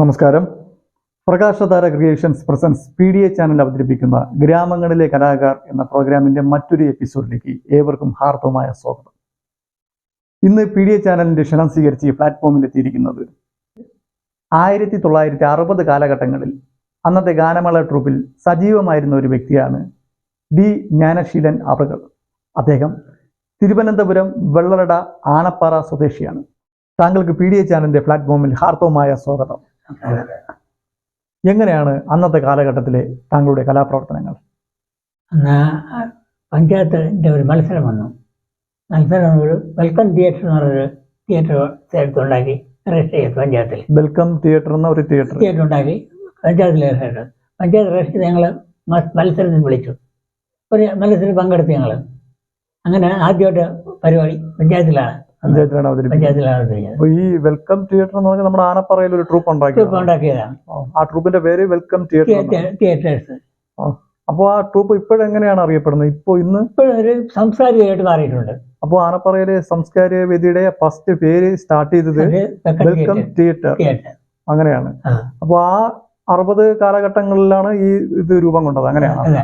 നമസ്കാരം. Prakashathara creations presents P D A channel അവതരിപ്പിക്കുന്ന ഗ്രാമങ്ങളിലെ കലാകാർ എന്ന പ്രോഗ്രാമിന്റെ മറ്റൊരു എപ്പിസോഡിലേക്ക് ഏവർക്കും ഹാർദവമായ സ്വാഗതം. ഇന്ന് പി ഡി എ ചാനലിന്റെ ക്ഷണം സ്വീകരിച്ച് ഈ പ്ലാറ്റ്ഫോമിൽ എത്തിയിരിക്കുന്നത് ആയിരത്തി തൊള്ളായിരത്തി അറുപത് കാലഘട്ടങ്ങളിൽ അന്നത്തെ ഗാനമേള ട്രൂപ്പിൽ സജീവമായിരുന്ന ഒരു വ്യക്തിയാണ് ഡി ജ്ഞാനശീലൻ അവകൾ അദ്ദേഹം തിരുവനന്തപുരം വെള്ളറട ആനപ്പാറ സ്വദേശിയാണ്. താങ്കൾക്ക് പി ഡി എ ചാനലിന്റെ പ്ലാറ്റ്ഫോമിൽ ഹാർദവമായ സ്വാഗതം. എങ്ങനെയാണ് അന്നത്തെ കാലഘട്ടത്തിലെ താങ്കളുടെ കലാപ്രവർത്തനങ്ങൾ? അന്ന് പഞ്ചായത്തിന്റെ ഒരു മത്സരം വന്നു. മത്സരം ഒരു വെൽക്കം തിയേറ്റർ എന്ന് പറഞ്ഞൊരു തിയേറ്റർ എടുത്തുണ്ടാക്കി രജിസ്റ്റർ ചെയ്തു പഞ്ചായത്തിൽ. വെൽക്കം തിയേറ്റർ എന്ന ഒരു തിയേറ്റർ. തിയേറ്റർ ഉണ്ടാക്കി പഞ്ചായത്തിൽ രജിസ്റ്റർ ചെയ്തു. പഞ്ചായത്ത് രജിസ്റ്റർ ചെയ്ത് ഞങ്ങൾ മത്സരത്തിന് വിളിച്ചു. ഒരു മത്സരത്തിൽ പങ്കെടുത്തു ഞങ്ങൾ അങ്ങനെ ആദ്യമായിട്ട് പരിപാടി പഞ്ചായത്തിലാണ്. പഞ്ചായത്തിലാണ് അവതരിപ്പിക്കുന്നത്. അപ്പൊ ഈ വെൽക്കം തിയേറ്റർ എന്ന് പറഞ്ഞാൽ നമ്മുടെ ആനപ്പറയിൽ ഒരു ട്രൂപ്പ് ഉണ്ടാക്കി ഉണ്ടാക്കിയതാണ്. ആ ട്രൂപ്പിന്റെ പേര് വെൽക്കം തിയേറ്റർ. തിയേറ്റേഴ്സ്. അപ്പോൾ ആ ട്രൂപ്പ് ഇപ്പോഴെങ്ങനെയാണ് അറിയപ്പെടുന്നത്? ഇപ്പോൾ ഇന്ന്? ഇപ്പോഴും ഒരു സംസ്കാരികമായിട്ട് മാറിയിട്ടുണ്ട്. അപ്പോൾ ആനപ്പറയിലെ സംസ്കാരിക വേദിയുടെ ഫസ്റ്റ് പേര് സ്റ്റാർട്ട് ചെയ്തത് വെൽക്കം തിയേറ്റർ. അങ്ങനെയാണ്. അപ്പോൾ ആ അറുപത് കാലഘട്ടങ്ങളിലാണ് ഈ ഇത് രൂപം കൊണ്ടത്. അങ്ങനെയാണ്?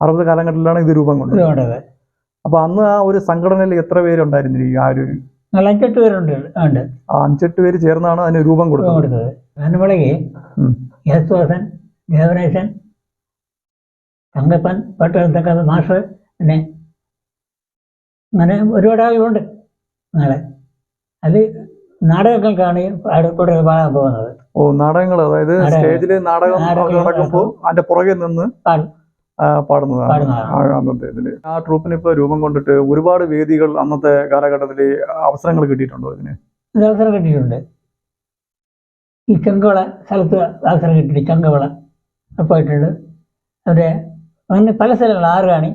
അറുപത് കാലഘട്ടത്തിലാണ് ഇത് രൂപം കൊണ്ടത്. അപ്പൊ അന്ന് ആ ഒരു സംഘടനയിൽ എത്ര പേരുണ്ടായിരുന്നു ഈ ആ ഒരു അഞ്ചെട്ട് പേരുണ്ട് ഉണ്ട്. അഞ്ചെട്ട് പേര് ചേർന്നാണ് അതിന് രൂപം കൊടുക്കുന്നത് കൊടുത്തത്. ഉം. യേശുദാസൻ ദേവനേശൻ തങ്കപ്പൻ പട്ടണത്തൊക്കെ മാഷ് പിന്നെ അങ്ങനെ ഒരുപാട് ആളുകളുണ്ട് നാളെ അത് നാടകങ്ങൾക്കാണ് കൂടുതൽ പാടാൻ പോകുന്നത്. ഓ നാടകങ്ങൾ അതായത് സ്റ്റേജിൽ നാടകം നടക്കുമ്പോൾ അതിന്റെ പുറകെ നിന്ന് പാടും. പാടുന്നതാണ്. ആ, അന്നത്തെ ഇതിൽ. ആ ട്രൂപ്പിന് ഇപ്പൊ രൂപം കൊണ്ടിട്ട് ഒരുപാട് വേദികൾ അന്നത്തെ കാലഘട്ടത്തിൽ അവസരങ്ങൾ കിട്ടിയിട്ടുണ്ടോ ഇതിന്? ഇത് അവസരം കിട്ടിയിട്ടുണ്ട്. ഈ ചെങ്കവള സ്ഥലത്ത് അവസരം കിട്ടിയിട്ടുണ്ട്. ചെങ്കവള പോയിട്ടുണ്ട്. അവരെ അങ്ങനെ പല സ്ഥലങ്ങൾ ആറുകാണി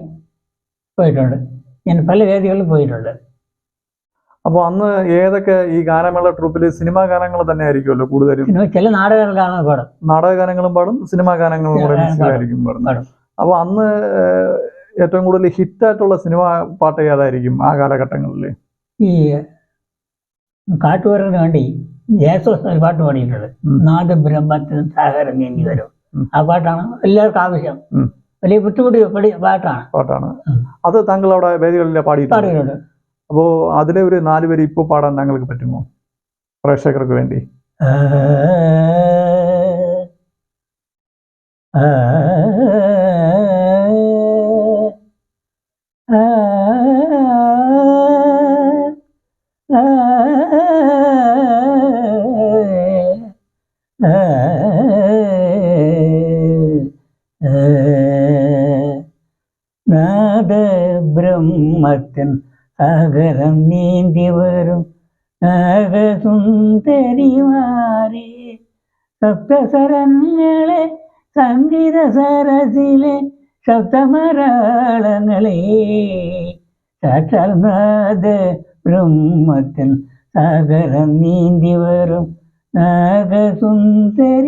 പോയിട്ടുണ്ട്. ഞാൻ പല വേദികളിലും പോയിട്ടുണ്ട്. അപ്പൊ അന്ന് ഏതൊക്കെ ഈ ഗാനമേള ട്രൂപ്പിൽ സിനിമാ ഗാനങ്ങൾ തന്നെ ആയിരിക്കുമല്ലോ കൂടുതലും ചില നാടകങ്ങൾ കാണാൻ പാടും. നാടക ഗാനങ്ങളും പാടും സിനിമാ ഗാനങ്ങളും കൂടെ. ആയിരിക്കും പാടുന്നത്. പാടും. അപ്പൊ അന്ന് ഏറ്റവും കൂടുതൽ ഹിറ്റായിട്ടുള്ള സിനിമ പാട്ട് ഏതായിരിക്കും ആ കാലഘട്ടങ്ങളിൽ? ഈ കാട്ടുവരന് വേണ്ടി ജയസോസ് ഒരു പാട്ട് പാടിയിട്ടുണ്ട്. നാദബ്രഹ്മത്തിന് സാഗരം നീങ്ങി വരും. ആ പാട്ടാണ് എല്ലാവർക്കും ആവശ്യം. വലിയ ബുദ്ധിമുട്ടി പടി പാട്ടാണ്. പാട്ടാണ്. അത് താങ്കൾ അവിടെ വേദികളിൽ പാടി പാടിയിട്ടുണ്ട്. അപ്പോ അതിലെ ഒരു നാല് പേര് ഇപ്പോൾ പാടാൻ താങ്കൾക്ക് പറ്റുമോ? പ്രേക്ഷകർക്ക് വേണ്ടി. ആ, നാദ ബ്രഹ്മത്തിൻ സാഗരം നീന്തി വരും നാഗസുന്ദരിമാരെ സപ്തസരങ്ങളെ സംഗീത സരസിലെ ശബ്ദമരാളങ്ങളെ. സാക്ഷാൽ നാദ ബ്രഹ്മത്തിൻ സാഗരം നീന്തി വരും നാഗസുന്ദരിമാരെ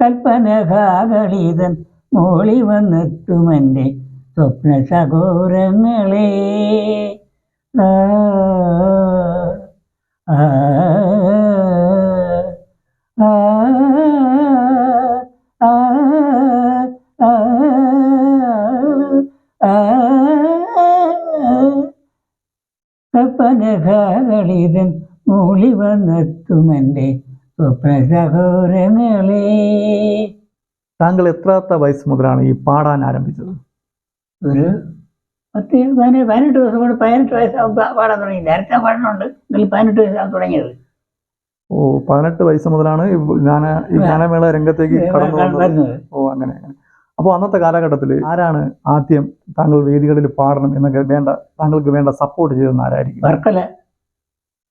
കൽപ്പനകാകളിതൻ മോളി വന്നെത്തുമെന്റെ സ്വപ്ന സഹോരങ്ങളെ ആ, ആ, താങ്കൾ എത്രാത്ത വയസ്സ് മുതലാണ് ഈ പാടാൻ ആരംഭിച്ചത്? ഒരു പത്ത് പതിനെട്ട് പതിനെട്ട് ദിവസം കൊണ്ട് പതിനെട്ട് വയസ്സാകുമ്പോൾ പാടാൻ തുടങ്ങി. നേരത്തെ പാടുന്നുണ്ട് പതിനെട്ട് വയസ്സാണ് തുടങ്ങിയത്. ഓ പതിനെട്ട് വയസ്സ് മുതലാണ് ഈ ഗാന ഈ ഗാനമേള രംഗത്തേക്ക് കടന്നു വരുന്നത് ഓ അങ്ങനെ അങ്ങനെ. അപ്പോൾ അന്നത്തെ കാലഘട്ടത്തിൽ ആരാണ് ആദ്യം താങ്കൾ വേദികളിൽ പാടണം എന്നൊക്കെ വേണ്ട താങ്കൾക്ക് വേണ്ട സപ്പോർട്ട് ചെയ്തെന്ന് ആരായിരിക്കും? വർക്കല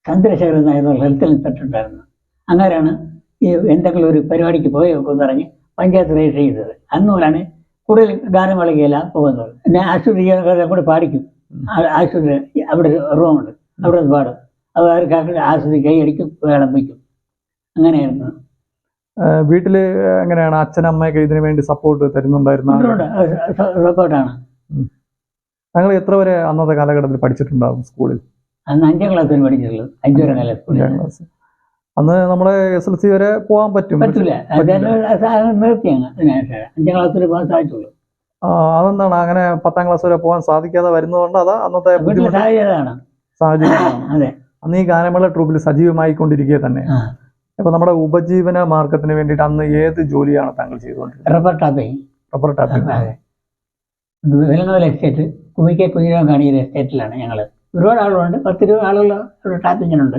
ചന്ദ്രശേഖരൻ നായർ ഹെൽത്തിൽ പെട്ടിട്ടുണ്ടായിരുന്നു. അങ്ങനെയാണ് ഈ എന്തെങ്കിലും ഒരു പരിപാടിക്ക് പോയി നോക്കുമെന്ന് പറഞ്ഞ് പഞ്ചായത്ത് രജിസ്റ്റർ ചെയ്തത്. അന്ന് മുതലാണ് കൂടുതൽ ഗാനമേളകയെല്ലാം പോകുന്നത്. പിന്നെ ആശുപത്രി കൂടെ പാടിക്കും. ആശുപത്രി അവിടെ റൂമുണ്ട്. അവിടെ പാടും. അവർക്ക് ആശുപത്രി കൈയടിക്കും വിളമ്പിക്കും അങ്ങനെയായിരുന്നു. വീട്ടിൽ വീട്ടിൽ എങ്ങനെയാണ്? അച്ഛനമ്മയൊക്കെ ഇതിനു വേണ്ടി സപ്പോർട്ട് തരുന്നുണ്ടായിരുന്ന സപ്പോർട്ടാണ്. ഞങ്ങൾ എത്ര വരെ അന്നത്തെ കാലഘട്ടത്തിൽ പഠിച്ചിട്ടുണ്ടാവും സ്കൂളിൽ? അന്ന് അഞ്ചാം ക്ലാസ് വരെ പഠിച്ചിട്ടുള്ളൂ അഞ്ചു വരെ കാലം സ്കൂളിൽ. അന്ന് നമ്മളെ എസ് എൽ സി വരെ പോകാൻ പറ്റും. അഞ്ചാം പോകാൻ സാധിച്ചുള്ളൂ. അതെന്താണ്? അങ്ങനെ പത്താം ക്ലാസ് വരെ പോകാൻ സാധിക്കാതെ വരുന്നതുകൊണ്ട് അതാ അന്നത്തെ സാഹചര്യമാണ്. അതെ. അന്ന് ഈ ഗാനമേള ട്രൂപ്പിൽ സജീവമായി കൊണ്ടിരിക്കുക തന്നെ. അപ്പൊ ഇപ്പൊ നമ്മുടെ ഉപജീവന മാർഗത്തിന് വേണ്ടിയിട്ട് അന്ന് ഏത് ജോലിയാണ് താങ്കൾ ചെയ്തുകൊണ്ടിരുന്നത്? റബ്ബർ ടാപ്പിംഗ് റബ്ബർ ടാപ്പിംഗ് അതെ. വിലങ്ങോല എസ്റ്റേറ്റ് കുമിക്കെ കുഞ്ഞിരാം കാണിയുടെ എസ്റ്റേറ്റിലാണ് ഞങ്ങൾ ഒരുപാട് ആളുകളുണ്ട്. പത്ത് ഇരുപത് ആളുകൾ ടാപ്പിങ്ങിനുണ്ട്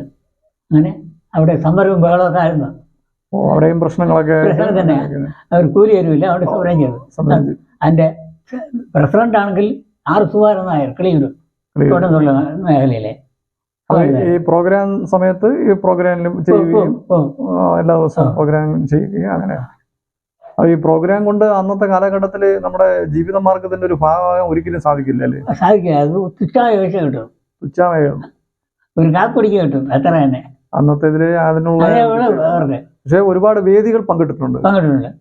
അങ്ങനെ അവിടെ സമരവും ബഹളമൊക്കെ ആയിരുന്നു. ഓ, അവിടെയും പ്രശ്നങ്ങളൊക്കെ പ്രശ്നം തന്നെ. അവർ കൂലി തരുമില്ല അവിടെ സമരം ചെയ്തു. അതിന്റെ പ്രസിഡന്റ് ആണെങ്കിൽ ആർ സുവാർ നായർ കിളിയൂർ മേഖലയിലെ ഈ പ്രോഗ്രാം സമയത്ത് ഈ പ്രോഗ്രാമിലും ചെയ്യുകയും എല്ലാ ദിവസവും പ്രോഗ്രാം ചെയ്യുകയും അങ്ങനെ. അപ്പൊ ഈ പ്രോഗ്രാം കൊണ്ട് അന്നത്തെ കാലഘട്ടത്തിൽ നമ്മുടെ ജീവിത മാർഗത്തിന്റെ ഒരു ഭാഗമാകാൻ ഒരിക്കലും സാധിക്കില്ല അല്ലേ? സാധിക്കില്ല. അത് തുച്ഛമായ പൈസ കിട്ടും. തുച്ഛമായ ഒരു കാപ്പടിക്ക് കിട്ടും. അത്ര തന്നെ. അന്നത്തെ ഇതിൽ അതിനുള്ള പക്ഷെ ഒരുപാട് വേദികൾ പങ്കിട്ടിട്ടുണ്ട്. പങ്കിട്ടിട്ടുണ്ട്.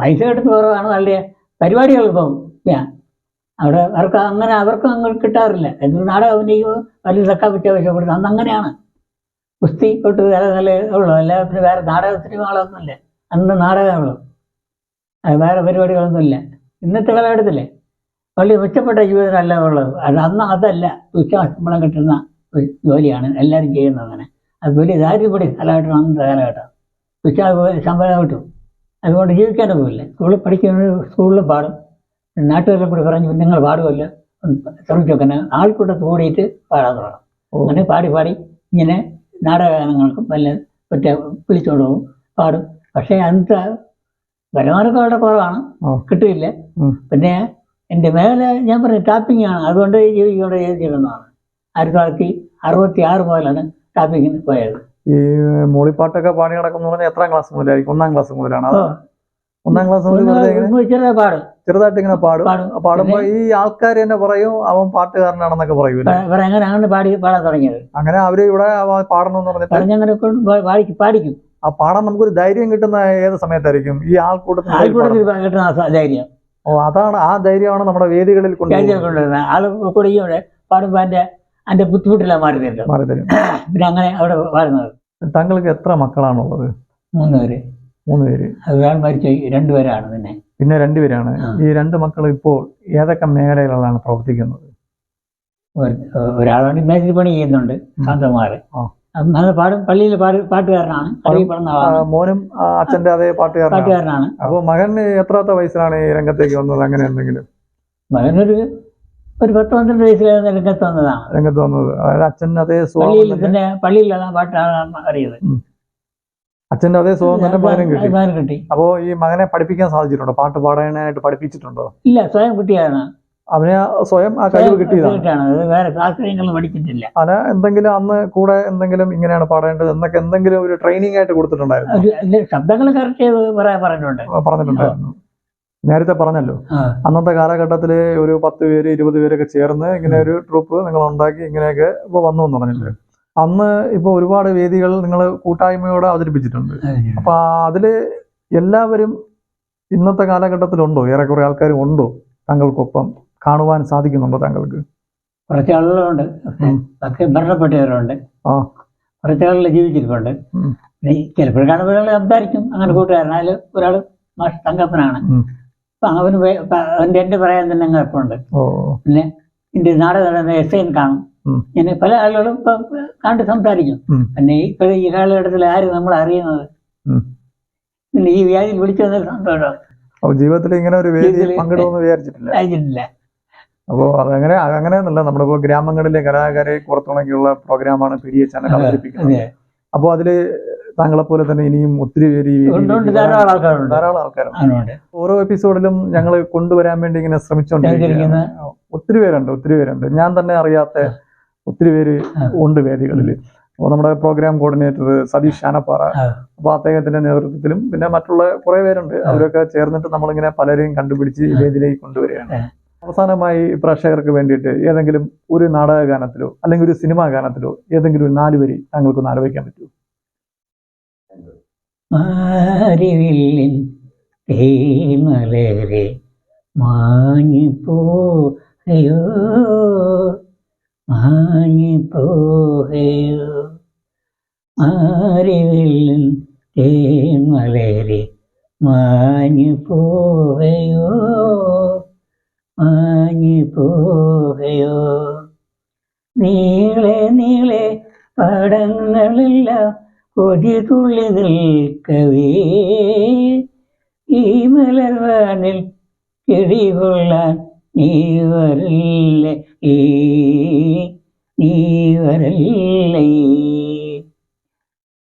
പൈസ കിട്ടുന്ന കുറവാണ്. നല്ല പരിപാടികൾ ഇപ്പം. അവിടെ അവർക്ക് അങ്ങനെ അവർക്കും അങ്ങനെ കിട്ടാറില്ല. എന്ന് നാടകം അഭിനയിക്കുമ്പോൾ വലിയ തക്ക പറ്റ പൈസ കൊടുത്ത് അന്ന് അങ്ങനെയാണ്. കുസ്തി തൊട്ട് വേറെ നല്ല ഉള്ളു. അല്ല പിന്നെ വേറെ നാടക സിനിമകളൊന്നുമില്ല. അന്ന് നാടകമുള്ളൂ അത് വേറെ പരിപാടികളൊന്നുമില്ല. ഇന്നത്തെ കാലഘട്ടത്തില്ലേ വലിയ മെച്ചപ്പെട്ട ജീവിതമല്ല ഉള്ളത്. അത് അന്ന് അതല്ല. തുച്ഛ ശമ്പളം കിട്ടുന്ന ജോലിയാണ് എല്ലാവരും ചെയ്യുന്നത് അങ്ങനെ അത് വലിയ ദാരിദ്ര്യപ്പെടി കാലഘട്ടം അന്നത്തെ കാലഘട്ടം തുച്ഛ ശമ്പളം കിട്ടും അതുകൊണ്ട് ജീവിക്കാൻ പോകില്ല സ്കൂളിൽ പഠിക്കുന്ന സ്കൂളിൽ പാടും നാട്ടുകാരെ കൂടി പറഞ്ഞു നിങ്ങൾ പാടുമല്ലോ ശ്രമിച്ചൊക്കെ ആൾക്കൂട്ടത്ത് കൂടിയിട്ട് പാടാൻ തുടങ്ങും. അങ്ങനെ പാടി പാടി ഇങ്ങനെ നാടകഗാനങ്ങൾക്കും നല്ല ഒറ്റ വിളിച്ചോണ്ട് പോകും പാടും പക്ഷേ അന്നത്തെ വരുമാനമൊക്കെ വളരെ കുറവാണ് കിട്ടില്ല പിന്നെ എന്റെ മേഖല ഞാൻ പറഞ്ഞു ടാപ്പിംഗ് ആണ് അതുകൊണ്ട് ജീവിക്കൊണ്ട് ചെയ്തിരുന്നതാണ് ആയിരത്തി തൊള്ളായിരത്തി അറുപത്തി ആറ് മുതലാണ് ടാപ്പിങ്ങിന് പോയത്. ഈ മൂളിപ്പാട്ടൊക്കെ പാടി നടക്കുന്ന പറഞ്ഞാൽ എത്രാം ക്ലാസ് മുതലായിരിക്കും? ഒന്നാം ക്ലാസ് മുതലാണ്. ഒന്നാം ക്ലാസ് മുതൽ പാടും. ചെറുതായിട്ട് ഇങ്ങനെ പാടും. പാടും. പാടുമ്പോ ഈ ആൾക്കാർ തന്നെ പറയും അവൻ പാട്ടുകാരനാണെന്നൊക്കെ പറയൂല? അങ്ങനെ പാടി പാടാൻ തുടങ്ങിയത്? അങ്ങനെ അവർ ഇവിടെ പാടണം പാടണമെന്ന് പറഞ്ഞിട്ട് പാടിക്കും ആ പാടാൻ നമുക്കൊരു ധൈര്യം കിട്ടുന്ന ഏത് സമയത്തായിരിക്കും? ഈ ആൾക്കൂട്ടത്തിൽ. കിട്ടുന്ന ധൈര്യം. ഓ അതാണ് ആ ധൈര്യമാണ് നമ്മുടെ വേദികളിൽ കൊണ്ടുവരുന്നത്. ആൾ പാടുമ്പോ പാടുമ്പോൾ എന്റെ ബുദ്ധിമുട്ടെല്ലാം മാറി തരും മാറി തരും പിന്നെ അങ്ങനെ അവിടെ വരുന്നത് താങ്കൾക്ക് എത്ര മക്കളാണുള്ളത്? മൂന്ന് പേര്. മൂന്ന് പേര്. ഒരാൾ മരിച്ച രണ്ടുപേരാണ് പിന്നെ. പിന്നെ രണ്ടുപേരാണ്. ഈ രണ്ട് മക്കൾ ഇപ്പോൾ ഏതൊക്കെ മേഖലകളിലാണ് പ്രവർത്തിക്കുന്നത്? ഒരാളാണ് മേശിരി പണി ചെയ്യുന്നുണ്ട് കാന്തകുമാർ. നല്ല പാടും പള്ളിയിൽ പാട് പാട്ടുകാരനാണ്. മോനും അച്ഛന്റെ അതേ പാട്ടുകാരനാണ്. പാട്ടുകാരനാണ്. അപ്പൊ മകൻ എത്രാത്ത വയസ്സിലാണ് ഈ രംഗത്തേക്ക് വന്നത്? അങ്ങനെ എന്തെങ്കിലും? മകനൊരു ഒരു പത്ത് പന്ത്രണ്ട് വയസ്സിലാണ് രംഗത്ത് വന്നതാണ് രംഗത്ത് വന്നത്. അതായത് അച്ഛൻ അതേ പള്ളിയിൽ തന്നെ പള്ളിയിലുള്ള പാട്ടാണ് അറിയത് അച്ഛന്റെ അതേ സ്വയം തന്നെ പകരം കിട്ടി. കിട്ടി. അപ്പോ ഈ മകനെ പഠിപ്പിക്കാൻ സാധിച്ചിട്ടുണ്ടോ? പാട്ട് പാടാനായിട്ട് പഠിപ്പിച്ചിട്ടുണ്ടോ? ഇല്ല സ്വയം കിട്ടിയാണ്. അവനെ സ്വയം ആ കഴിവ് കിട്ടിയതാണ്. വേറെ ശാസ്ത്രീയങ്ങളും പഠിച്ചിട്ടില്ല അല്ല എന്തെങ്കിലും അന്ന് കൂടെ എന്തെങ്കിലും ഇങ്ങനെയാണ് പാടേണ്ടത് എന്നൊക്കെ എന്തെങ്കിലും ഒരു ട്രെയിനിങ് ആയിട്ട് കൊടുത്തിട്ടുണ്ടായിരുന്നു? ശബ്ദങ്ങൾ കറക്റ്റ് ചെയ്ത് പറഞ്ഞിട്ടുണ്ട്. പറഞ്ഞിട്ടുണ്ടായിരുന്നു. നേരത്തെ പറഞ്ഞല്ലോ. അന്നത്തെ കാലഘട്ടത്തിൽ ഒരു പത്ത് പേര് ഇരുപത് പേരൊക്കെ ചേർന്ന് ഇങ്ങനെ ഒരു ട്രൂപ്പ് നിങ്ങൾ ഉണ്ടാക്കി ഇങ്ങനെയൊക്കെ ഇപ്പൊ വന്നു എന്ന് പറഞ്ഞില്ലേ? അന്ന് ഇപ്പൊ ഒരുപാട് വേദികൾ നിങ്ങൾ കൂട്ടായ്മയോടെ അവതരിപ്പിച്ചിട്ടുണ്ട്. അപ്പൊ അതിൽ എല്ലാവരും ഇന്നത്തെ കാലഘട്ടത്തിലുണ്ടോ? ഏറെക്കുറെ ആൾക്കാരും ഉണ്ടോ? താങ്കൾക്കൊപ്പം കാണുവാൻ സാധിക്കുന്നുണ്ടോ താങ്കൾക്ക്? കുറച്ച് ആളുകളുണ്ട്. ഒക്കെ മരണപ്പെട്ടവരുണ്ട്. കുറച്ച് ആളുകൾ ജീവിച്ചിരിപ്പുണ്ട്. ചിലപ്പോൾ കാണുമ്പോൾ സംസാരിക്കും. അങ്ങനെ കൂട്ടുകാരനായാലും ഒരാൾ ഒരാൾ മാഷ് തങ്കപ്പനാണ്. അവന് അവന്റെ എന്റെ പറയാൻ തന്നെ അങ്ങ് എപ്പോണ്ട്. പിന്നെ എന്റെ നാടകം നടന്ന എസ് ഐൻ കാണും. ഇങ്ങനെ പല ആളുകളും ഇപ്പൊ കണ്ട് സംസാരിക്കും. പിന്നെ ഇപ്പൊ ഈ കാലഘട്ടത്തിൽ ആര് നമ്മൾ അറിയുന്നത്? പിന്നെ ഈ വ്യാധിയിൽ വിളിച്ചു വന്നൊരു സന്തോഷം ജീവിതത്തിൽ ഇങ്ങനെ ഒരു വേദി ജീവിതത്തിൽ പങ്കിടുമെന്ന് വിചാരിച്ചിട്ടില്ല. ആയിട്ടില്ല അപ്പോൾ അതങ്ങനെ അങ്ങനെ നമ്മുടെ നമ്മളിപ്പോ ഗ്രാമങ്ങളിലെ കലാകാരെ പുറത്തുണക്കിയുള്ള പ്രോഗ്രാമാണ് പി ഡി എ ചാനൽ അവതരിപ്പിക്കുന്നത്. അപ്പോൾ അതിൽ താങ്കളെ പോലെ തന്നെ ഇനിയും ഒത്തിരി പേര് ധാരാളം ആൾക്കാരുണ്ട്. ധാരാളം ആൾക്കാരുണ്ട്. ഓരോ എപ്പിസോഡിലും ഞങ്ങൾ കൊണ്ടുവരാൻ വേണ്ടി ഇങ്ങനെ ശ്രമിച്ചുകൊണ്ടിരിക്കുന്ന ഒത്തിരി പേരുണ്ട് ഒത്തിരി പേരുണ്ട്. ഞാൻ തന്നെ അറിയാത്ത ഒത്തിരി പേര് ഉണ്ട് വേദികളിൽ അപ്പോൾ നമ്മുടെ പ്രോഗ്രാം കോർഡിനേറ്റർ സതീഷ് ഷാനപ്പാറ അപ്പൊ അപ്പോൾ അദ്ദേഹത്തിന്റെ നേതൃത്വത്തിലും പിന്നെ മറ്റുള്ള കുറെ പേരുണ്ട്. അവരൊക്കെ ചേർന്നിട്ട് നമ്മളിങ്ങനെ പലരെയും കണ്ടുപിടിച്ച് ഈ വേദിയിലേക്ക് കൊണ്ടുവരികയാണ്. അവസാനമായി പ്രേക്ഷകർക്ക് വേണ്ടിയിട്ട് ഏതെങ്കിലും ഒരു നാടക ഗാനത്തിലോ അല്ലെങ്കിൽ ഒരു സിനിമാ ഗാനത്തിലോ ഏതെങ്കിലും ഒരു നാല് വരി താങ്കൾക്ക് ഒന്ന് ആലോചിക്കാൻ പറ്റുമോ? മാരിവില്ലിൻ തേമലരെ മാഞ്ഞു പോയോ മാഞ്ഞു പോയോ ആരിവില്ലും തേൻമലരെ മാഞ്ഞു പോയോ മാഞ്ഞു പോയോ നീളെ നീളെ പടങ്ങളെല്ലാം കൊതി തുള്ളി നിൽക്കവേ. ഈ മലർവാനിൽ കിഴികൊള്ളാൻ നീ വരല്ല? ഈ നീ വരല്ലേ?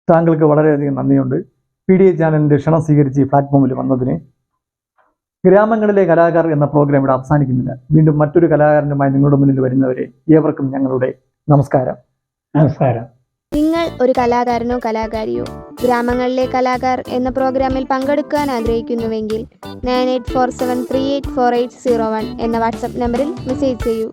താങ്കൾക്ക് വളരെയധികം നന്ദിയുണ്ട്. പി ഡി എ ചാനലിന്റെ ക്ഷണം സ്വീകരിച്ച് ഈ പ്ലാറ്റ്ഫോമിൽ വന്നതിന് ഗ്രാമങ്ങളിലെ കലാകാർ എന്ന പ്രോഗ്രാം ഇവിടെ അവസാനിക്കുന്നില്ല. വീണ്ടും മറ്റൊരു കലാകാരനുമായി നിങ്ങളുടെ മുന്നിൽ വരുന്നവരെ ഏവർക്കും ഞങ്ങളുടെ നമസ്കാരം. നമസ്കാരം. നിങ്ങൾ ഒരു കലാകാരനോ കലാകാരിയോ ഗ്രാമങ്ങളിലെ കലാകാർ എന്ന പ്രോഗ്രാമിൽ പങ്കെടുക്കാൻ ആഗ്രഹിക്കുന്നുവെങ്കിൽ nine eight four seven three eight four eight zero one എന്ന വാട്സപ്പ് നമ്പറിൽ മെസ്സേജ് ചെയ്യൂ.